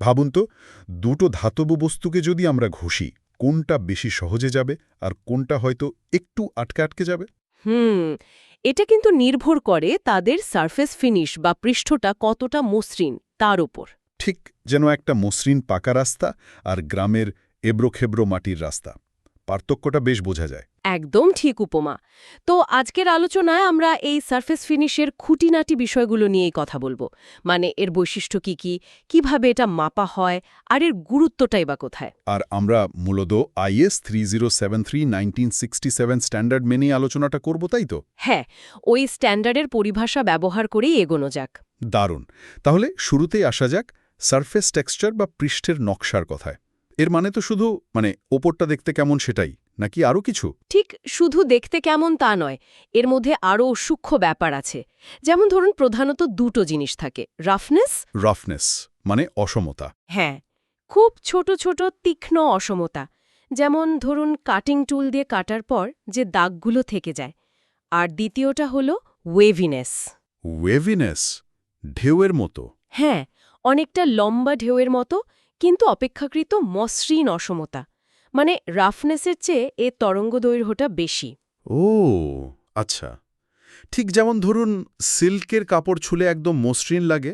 ভাবুন তো দুটো ধাতব বস্তুকে যদি আমরা ঘষি কোনটা বেশি সহজে যাবে আর কোনটা হয়তো একটু আটকে আটকে যাবে? হুম এটা কিন্তু নির্ভর করে তাদের সারফেস ফিনিশ বা পৃষ্ঠটা কতটা মসৃণ তার উপর। ঠিক যেন একটা মসৃণ পাকা রাস্তা আর গ্রামের এবড়োখেবড়ো মাটির রাস্তা। পার্থক্যটা বেশ বোঝা যায়। একদম ঠিক উপমা। তো আজকের আলোচনায় আমরা এই সারফেস ফিনিশের খুঁটিনাটি বিষয়গুলো নিয়েই কথা বলব। মানে এর বৈশিষ্ট্য কি কি? কীভাবে এটা মাপা হয়? আর এর গুরুত্বটাই বা কোথায়? আর আমরা মূলত IS three zero seven three standard মেনেই আলোচনাটা করব তাই তো? হ্যাঁ ওই স্ট্যান্ডার্ডের পরিভাষা ব্যবহার করেই এগোনো যাক। দারুণ। তাহলে শুরুতেই আসা যাক সারফেস টেক্সচার বা পৃষ্ঠের নকশার কথায়। এর মানে তো শুধু মানে ওপরটা দেখতে কেমন সেটাই নাকি আরও কিছু? ঠিক শুধু দেখতে কেমন তা নয় এর মধ্যে আরও সূক্ষ্ম ব্যাপার আছে। যেমন ধরুন প্রধানত দুটো জিনিস থাকে রাফনেস রাফনেস মানে অসমতা। হ্যাঁ খুব ছোট ছোট তীক্ষ্ণ অসমতা। যেমন ধরুন কাটিং টুল দিয়ে কাটার পর যে দাগগুলো থেকে যায়। আর দ্বিতীয়টা হলো ওয়েভিনেস ওয়েভিনেস ঢেউয়ের মতো। হ্যাঁ অনেকটা লম্বা ঢেউয়ের মতো কিন্তু অপেক্ষাকৃত মসৃণ অসমতা মানে রাফনেসের চেয়ে এ তরঙ্গদৈর্ঘ্যটা বেশি। ও আচ্ছা। ঠিক যেমন ধরুন সিল্কের কাপড় ছুলে একদম মসৃণ লাগে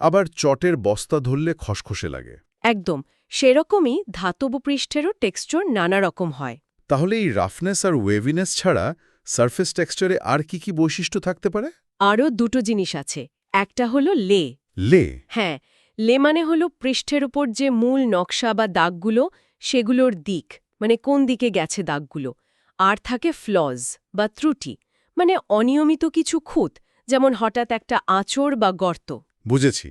আবার চটের বস্তা ধরলে খসখসে লাগে। একদম সেরকমই ধাতব পৃষ্ঠেরও টেক্সচার নানা রকম হয়। তাহলে এই রাফনেস আর ওয়েভিনেস ছাড়া সারফেস টেক্সচারে আর কি কি বৈশিষ্ট্য থাকতে পারে? আরও দুটো জিনিস আছে একটা হলো লে। লে? হ্যাঁ লে মানে হলো পৃষ্ঠের উপর যে মূল নকশা বা দাগগুলো সেগুলোর দিক মানে কোন দিকে গেছে দাগগুলো। আর থাকে ফ্লজ বা ত্রুটি মানে অনিয়মিত কিছু খুঁত যেমন হঠাৎ একটা আঁচড় বা গর্ত। বুঝেছি।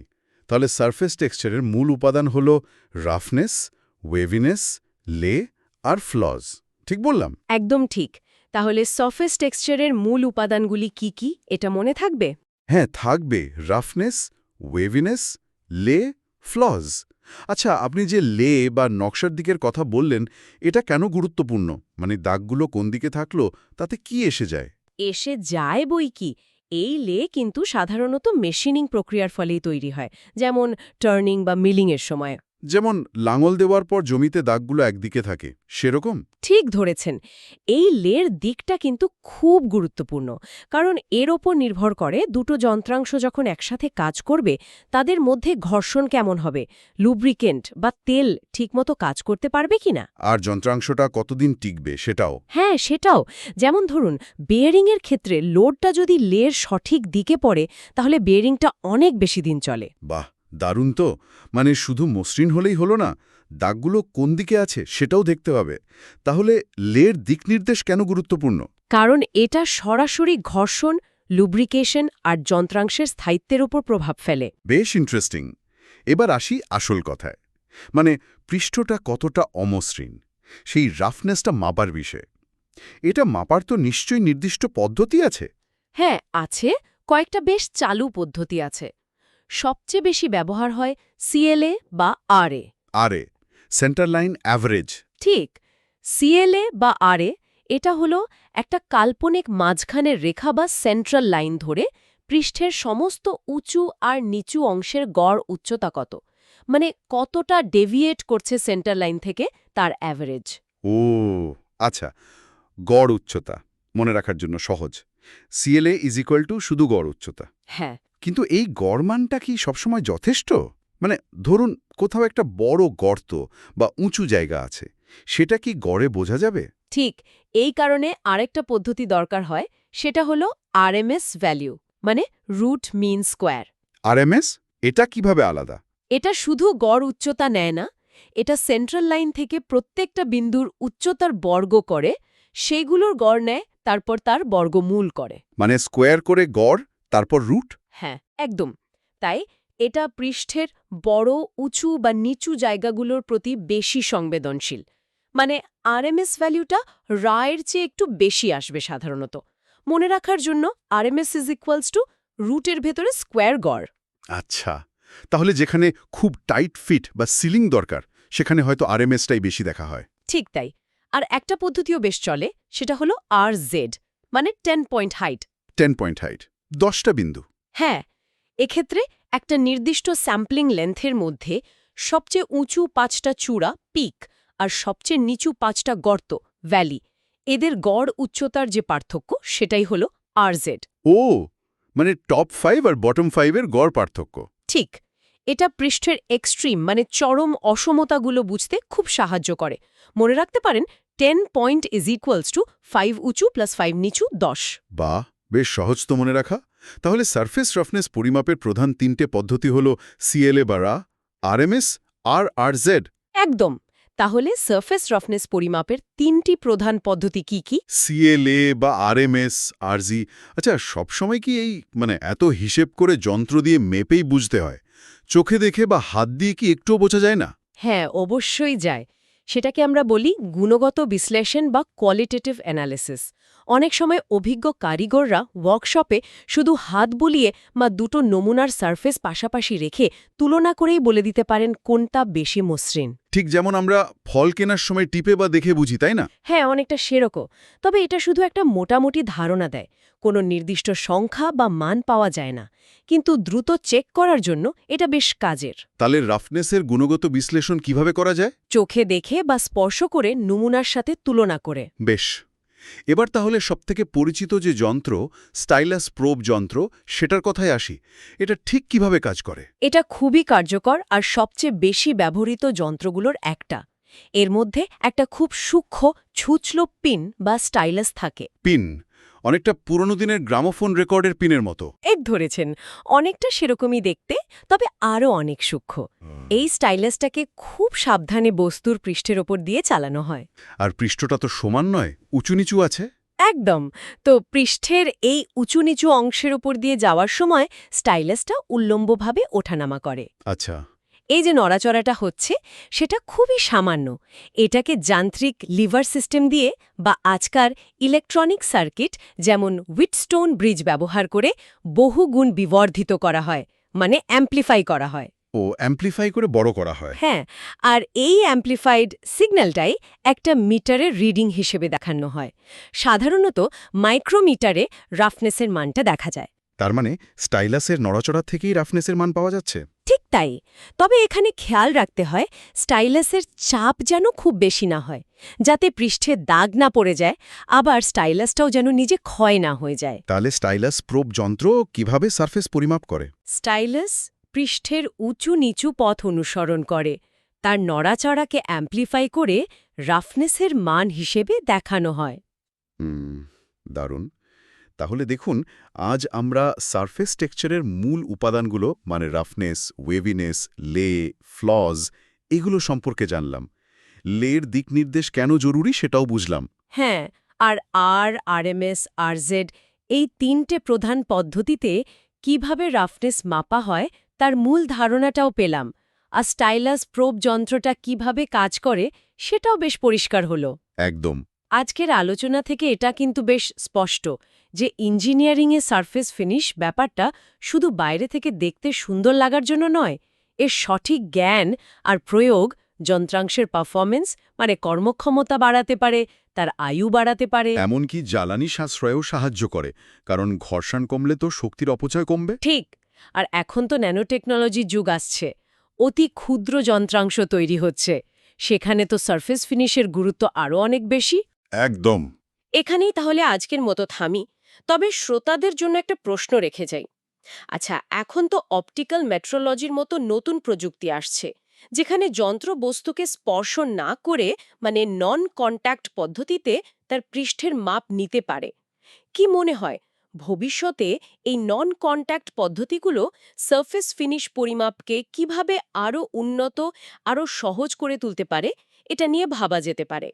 তাহলে সারফেস টেক্সচারের মূল উপাদান হল রাফনেস ওয়েভিনেস লে আর ফ্লজ ঠিক বললাম? একদম ঠিক। তাহলে সফেস টেক্সচারের মূল উপাদানগুলি কি কি এটা মনে থাকবে? হ্যাঁ থাকবে। রাফনেস ওয়েভিনেস লে ফ্লজ আচ্ছা আপনি যে লে বা নকশার দিকের কথা বললেন, এটা কেন গুরুত্বপূর্ণ? মানে দাগগুলো কোন দিকে থাকল, তাতে কি এসে যায়? এসে যায় বই কি? এই লে কিন্তু সাধারণত মেশিনিং প্রক্রিয়ার ফলেই তৈরি হয়, যেমন টার্নিং বা মিলিংয়ের সময়। যেমন লাঙল দেওয়ার পর জমিতে দাগগুলো একদিকে থাকে সেরকম? ঠিক ধরেছেন। এই লের দিকটা কিন্তু খুব গুরুত্বপূর্ণ কারণ এর ওপর নির্ভর করে দুটো যন্ত্রাংশ যখন একসাথে কাজ করবে তাদের মধ্যে ঘর্ষণ কেমন হবে লুব্রিকেন্ট বা তেল ঠিকমতো কাজ করতে পারবে কিনা আর যন্ত্রাংশটা কতদিন টিকবে সেটাও? হ্যাঁ সেটাও। যেমন ধরুন বেয়ারিংয়ের ক্ষেত্রে লোডটা যদি লের সঠিক দিকে পড়ে তাহলে বেয়ারিংটা অনেক বেশি দিন চলে। বাহ! দারুণ তো। মানে শুধু মসৃণ হলেই হলো না দাগগুলো কোন দিকে আছে সেটাও দেখতে পাবে তাহলে লের দিক নির্দেশ কেন গুরুত্বপূর্ণ? কারণ এটা সরাসরি ঘর্ষণ লুব্রিকেশন আর যন্ত্রাংশের স্থায়িত্বের উপর প্রভাব ফেলে। বেশ ইন্টারেস্টিং এবার আসি আসল কথায়। মানে পৃষ্ঠটা কতটা অমসৃণ সেই রাফনেসটা মাপার বিষয়ে। এটা মাপার তো নিশ্চয়ই নির্দিষ্ট পদ্ধতি আছে? হ্যাঁ আছে। কয়েকটা বেশ চালু পদ্ধতি আছে। সবচেয়ে বেশি ব্যবহার হয় সিএলএ বা আরএ আরে সেন্টার লাইন অ্যাভারেজ ঠিক সিএলএ বা আরএ এটা হলো একটা কাল্পনিক মাঝখানের রেখা বা সেন্ট্রাল লাইন ধরে পৃষ্ঠের সমস্ত উঁচু আর নিচু অংশের গড় উচ্চতা কত মানে কতটা ডেভিয়েট করছে সেন্টার লাইন থেকে তার অ্যাভারেজ ও আচ্ছা গড় উচ্চতা মনে রাখার জন্য সহজ। সিএলএ ইজ ইকুয়াল টু শুধু গড় উচ্চতা। হ্যাঁ কিন্তু এই গড় মানটা কি সবসময় যথেষ্ট? মানে ধরুন কোথাও একটা বড় গর্ত বা উঁচু জায়গা আছে সেটা কি গড়ে বোঝা যাবে? ঠিক এই কারণে আরেকটা পদ্ধতি দরকার হয় সেটা হলো আরএমএস ভ্যালিউ মানে রুট মিন স্কোয়ার। আরএমএস? এটা কীভাবে আলাদা? এটা শুধু গড় উচ্চতা নেয় না এটা সেন্ট্রাল লাইন থেকে প্রত্যেকটা বিন্দুর উচ্চতার বর্গ করে সেগুলোর গড় নেয় তারপর তার বর্গমূল করে। মানে স্কোয়ার করে গড় তারপর রুট? হ্যাঁ একদম। তাই এটা পৃষ্ঠের বড় উঁচু বা নিচু জায়গাগুলোর প্রতি বেশি সংবেদনশীল। মানে আরএমএস ভ্যালুটা রায়ের চেয়ে একটু বেশি আসবে সাধারণত। মনে রাখার জন্য আরএমএস ইজ ইকুয়ালস টু রুটের ভেতরে স্কোয়ার গড়। আচ্ছা তাহলে যেখানে খুব টাইট ফিট বা সিলিং দরকার সেখানে হয়তো আরএমএসটাই বেশি দেখা হয়। ঠিক তাই। আর একটা পদ্ধতিও বেশ চলে সেটা হলো আর জেড মানে ten point height ten point height দশটা বিন্দু। হ্যাঁ এক্ষেত্রে একটা নির্দিষ্ট স্যাম্পলিং লেন্থের মধ্যে সবচেয়ে উঁচু পাঁচটা চূড়া পিক আর সবচেয়ে নিচু পাঁচটা গর্ত ভ্যালি এদের গড় উচ্চতার যে পার্থক্য সেটাই হল আরজেড। ও মানে টপ ফাইভ আর বটম ফাইভের গড় পার্থক্য। ঠিক এটা পৃষ্ঠের এক্সট্রিম মানে চরম অসমতাগুলো বুঝতে খুব সাহায্য করে। মনে রাখতে পারেন ten point is equals to five উঁচু প্লাস ফাইভ নিচু দশ। বা বেশ সহজ তো মনে রাখা। তাহলে সারফেস রাফনেস পরিমাপের প্রধান তিনটে পদ্ধতি হল সিএলএ বা রা আরএমএস আর আর জেড একদম। তাহলে সারফেস রাফনেস পরিমাপের তিনটি প্রধান পদ্ধতি কি কি? সিএলএ বা আরএমএস আরজি আচ্ছা সবসময় কি এই মানে এত হিসেব করে যন্ত্র দিয়ে মেপেই বুঝতে হয়? চোখে দেখে বা হাত দিয়ে কি একটুও বোঝা যায় না? হ্যাঁ অবশ্যই যায়। সেটাকে আমরা বলি গুণগত বিশ্লেষণ বা কোয়ালিটেটিভ অ্যানালিসিস অনেক সময় অভিজ্ঞ কারিগররা ওয়ার্কশপে শুধু হাত বুলিয়ে বা দুটো নমুনার সারফেস পাশাপাশি রেখে তুলনা করেই বলে দিতে পারেন কোনটা বেশি মসৃণ। ঠিক যেমন আমরা ফল কেনার সময় টিপে বা দেখে বুঝি তাই না? হ্যাঁ অনেকটা সেরকম। তবে এটা শুধু একটা মোটামুটি ধারণা দেয়। কোনো নির্দিষ্ট সংখ্যা বা মান পাওয়া যায় না। কিন্তু দ্রুত চেক করার জন্য এটা বেশ কাজের। তাহলে রাফনেসের গুণগত বিশ্লেষণ কীভাবে করা যায়? চোখে দেখে বা স্পর্শ করে নমুনার সাথে তুলনা করে। বেশ। এবার তাহলে সবথেকে পরিচিত যে যন্ত্র স্টাইলাস প্রোব যন্ত্র সেটার কথায় আসি। এটা ঠিক কীভাবে কাজ করে? এটা খুবই কার্যকর আর সবচেয়ে বেশি ব্যবহৃত যন্ত্রগুলোর একটা। এর মধ্যে একটা খুব সূক্ষ্ম ছুচলো পিন বা স্টাইলাস থাকে। পিন। অনেকটা পুরনো দিনের গ্রামোফোন রেকর্ডের পিনের মতো। এক ধরেছেন। অনেকটা সেরকমই দেখতে তবে আরও অনেক সূক্ষ্ম। এই স্টাইলাসটাকে খুব সাবধানে বস্তুর পৃষ্ঠের ওপর দিয়ে চালানো হয়। আর পৃষ্ঠটা তো সমান নয় উঁচু নিচু আছে? একদম। তো পৃষ্ঠের এই উঁচু নিচু অংশের ওপর দিয়ে যাওয়ার সময় স্টাইলাসটা উল্লম্বভাবে ওঠানামা করে। আচ্ছা। এই যে নড়াচড়াটা হচ্ছে সেটা খুবই সামান্য। এটাকে যান্ত্রিক লিভার সিস্টেম দিয়ে বা আজকার ইলেকট্রনিক সার্কিট যেমন উইটস্টোন ব্রিজ ব্যবহার করে বহুগুণ বিবর্ধিত করা হয় মানে অ্যাম্প্লিফাই করা হয়। ও অ্যাম্প্লিফাই করে বড় করা হয়। হ্যাঁ আর এই অ্যাম্প্লিফাইড সিগন্যালটাই একটা মিটারের রিডিং হিসেবে দেখানো হয়। সাধারণত মাইক্রোমিটারে রাফনেসের মানটা দেখা যায়। তার মানে স্টাইলাসের নড়াচড়া থেকেই রাফনেসের মান পাওয়া যাচ্ছে? ঠিক তাই। তবে এখানে খেয়াল রাখতে হয় স্টাইলাসের চাপ যেন খুব বেশি না হয় যাতে পৃষ্ঠে দাগ না পড়ে যায় আবার স্টাইলাসটাও যেন নিজে ক্ষয় না হয়ে যায়। তাহলে স্টাইলাস প্রোব যন্ত্র কীভাবে সারফেস পরিমাপ করে? স্টাইলাস পৃষ্ঠের উঁচু নিচু পথ অনুসরণ করে তার নড়াচড়াকে অ্যাম্প্লিফাই করে রাফনেসের মান হিসেবে দেখানো হয়। দারুণ। তাহলে দেখুন আজ আমরা সারফেস টেক্সচারের মূল উপাদানগুলো মানে রাফনেস ওয়েভিনেস লে ফ্লজ এগুলো সম্পর্কে জানলাম। লের দিক নির্দেশ কেন জরুরি সেটাও বুঝলাম। হ্যাঁ আর আর আরএমএস আরজেড এই তিনটে প্রধান পদ্ধতিতে কীভাবে রাফনেস মাপা হয় তার মূল ধারণাটাও পেলাম আর স্টাইলাস প্রোব যন্ত্রটা কীভাবে কাজ করে সেটাও বেশ পরিষ্কার হলো। একদম। আজকের আলোচনা থেকে এটা কিন্তু বেশ স্পষ্ট। যে ইঞ্জিনিয়ারিংয়ে সারফেস ফিনিশ ব্যাপারটা শুধু বাইরে থেকে দেখতে সুন্দর লাগার জন্য নয় এর সঠিক জ্ঞান আর প্রয়োগ যন্ত্রাংশের পারফরমেন্স মানে কর্মক্ষমতা বাড়াতে পারে তার আয়ু বাড়াতে পারে। এমনকি জ্বালানি সাশ্রয়েও সাহায্য করে কারণ ঘর্ষণ কমলে তো শক্তির অপচয় কমবে। ঠিক আর এখন তো ন্যানোটেকনোলজির যুগ আসছে অতি ক্ষুদ্র যন্ত্রাংশ তৈরি হচ্ছে সেখানে তো সারফেস ফিনিশের গুরুত্ব আরও অনেক বেশি। একদম। এখানেই তাহলে আজকের মতো থামি। তবে শ্রোতাদের জন্য একটা প্রশ্ন রেখে যাই। আচ্ছা এখন তো অপটিক্যাল মেট্রোলজির মতো নতুন প্রযুক্তি আসছে, যেখানে যন্ত্র বস্তুকে স্পর্শ না করে মানে নন কন্ট্যাক্ট পদ্ধতিতে তার পৃষ্ঠের মাপ নিতে পারে। কি মনে হয়, ভবিষ্যতে এই নন কন্ট্যাক্ট পদ্ধতিগুলো সারফেস ফিনিশ পরিমাপকে কীভাবে আরও উন্নত আরও সহজ করে তুলতে পারে, এটা নিয়ে ভাবা যেতে পারে।